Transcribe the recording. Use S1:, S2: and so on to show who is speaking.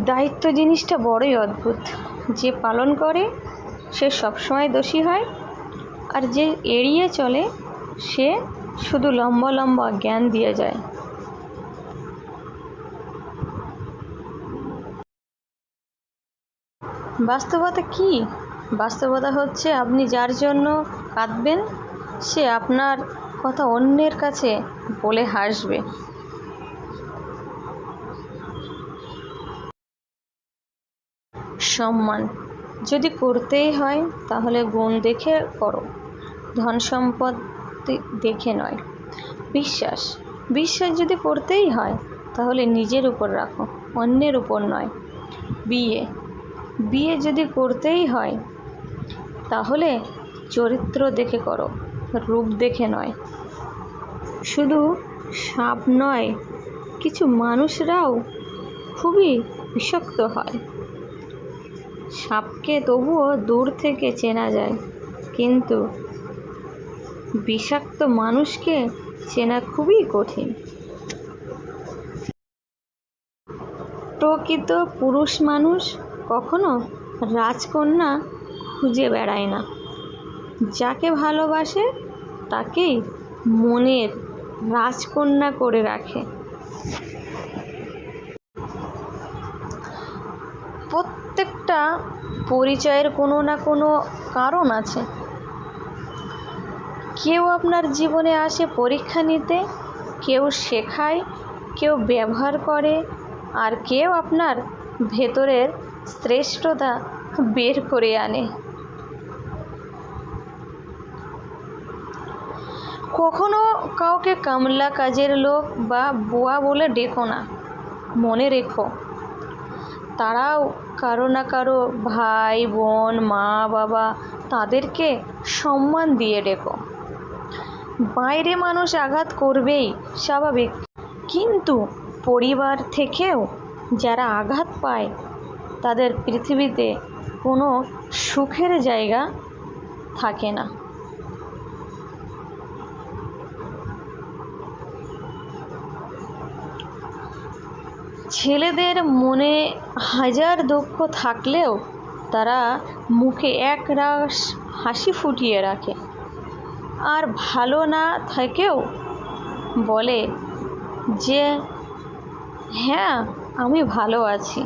S1: দায়িত্ব জিনিসটা বড়ই অদ্ভুত। যে পালন করে, সে সবসময় দোষী হয়, আর যে এড়িয়ে চলে, সে শুধু লম্বা লম্বা জ্ঞান দিয়ে যায়। বাস্তবতা কি? বাস্তবতা হচ্ছে আপনি যার জন্য কাঁদবেন, সে আপনার কথা অন্যের কাছে বলে হাসবে। সম্মান। যদি করতেই হয়, তাহলে গুণ দেখে করো। ধন সম্পদ দেখে নয়। বিশ্বাস। বিশ্বাস যদি করতেই হয়, তাহলে নিজের উপর রাখো, অন্যের উপর নয়। বিয়ে। বিয়ে যদি করতেই হয়, তাহলে চরিত্র দেখে করো, রূপ দেখে নয়। শুধু সাপ নয়, কিছু মানুষরাও খুবই বিষাক্ত হয়। সাপকে তবুও দূর থেকে চেনা যায়। কিন্তু বিষাক্ত মানুষকে চেনা খুবই কঠিন। প্রকৃত পুরুষ মানুষ কখনো রাজকন্যা খুঁজে বেড়ায় না। যাকে ভালোবাসে, তাকেই মনের রাজকন্যা করে রাখে। প্রত্যেকটা পরিচয়ের কোনো না কোনো কারণ আছে। কেউ আপনার জীবনে আসে পরীক্ষা নিতে, কেউ শেখায়, কেউ ব্যবহার করে, আর কেউ আপনার ভেতরের শ্রেষ্ঠতা বের করে আনে। কখনো কাউকে কামলা কাজের লোক বা বুয়া বলে ডেকো না। মনে রেখো তারাও কারও না কারও ভাই, বোন, মা, বাবা তাদেরকে সম্মান দিয়ে ডেকো। বাইরে মানুষ আঘাত করবেই, স্বাভাবিক। কিন্তু পরিবার থেকেও যারা আঘাত পায়, তাদের পৃথিবীতে কোনো সুখের জায়গা থাকে না। ছেলেদের মনে হাজার দুঃখ থাকলেও তারা মুখে এক একরাশ হাসি ফুটিয়ে রাখে। আর ভালো না থাকেও বলে যে হ্যাঁ আমি ভালো আছি।